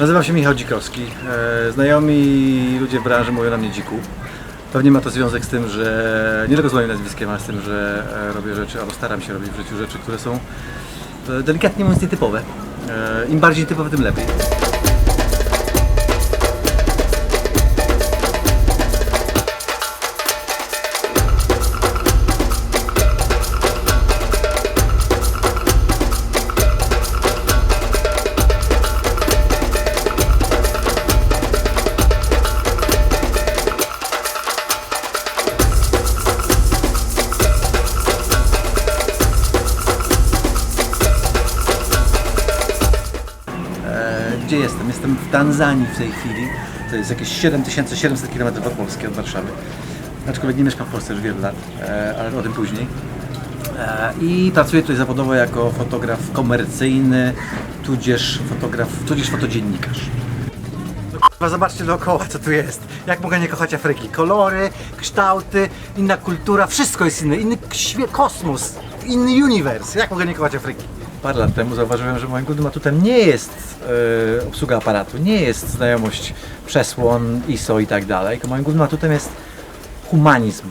Nazywam się Michał Dzikowski. E, znajomi ludzie w branży mówią na mnie dziku. Pewnie ma to związek z tym, że nie tylko z moim nazwiskiem, ale z tym, że e, robię rzeczy, albo staram się robić w życiu rzeczy, które są e, delikatnie mówiąc nietypowe. Im bardziej typowe, tym lepiej. Gdzie jestem? Jestem w Tanzanii w tej chwili. To jest jakieś 7700 km od Polski, od Warszawy. Aczkolwiek nie mieszkam w Polsce już wiele lat, e, ale o tym później. E, I pracuję tutaj zawodowo jako fotograf komercyjny, tudzież fotograf, tudzież fotodziennikarz. No zobaczcie dookoła, co tu jest. Jak mogę nie kochać Afryki? Kolory, kształty, inna kultura, wszystko jest inne. Inny kosmos, inny uniwers. Jak mogę nie kochać Afryki? Parę lat temu zauważyłem, że moim głównym atutem nie jest e, obsługa aparatu, nie jest znajomość przesłon, ISO i tak dalej, tylko moim głównym atutem jest humanizm.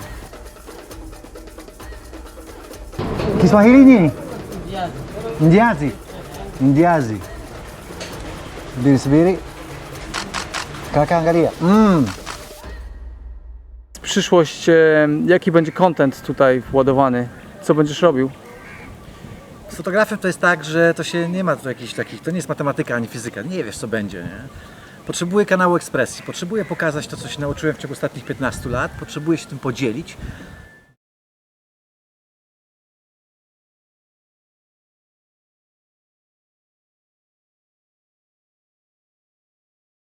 Kiswahili nini? Indiazi. Indiazi. Subiri-subiri. Kakak angalia. Mm. Przyszłość, e, jaki będzie content tutaj władowany? Co będziesz robił? Z fotografią to jest tak, że to się nie ma tu jakichś takich, to nie jest matematyka ani fizyka, nie wiesz co będzie, nie? Potrzebuję kanału ekspresji, potrzebuję pokazać to, co się nauczyłem w ciągu ostatnich 15 lat, potrzebuję się tym podzielić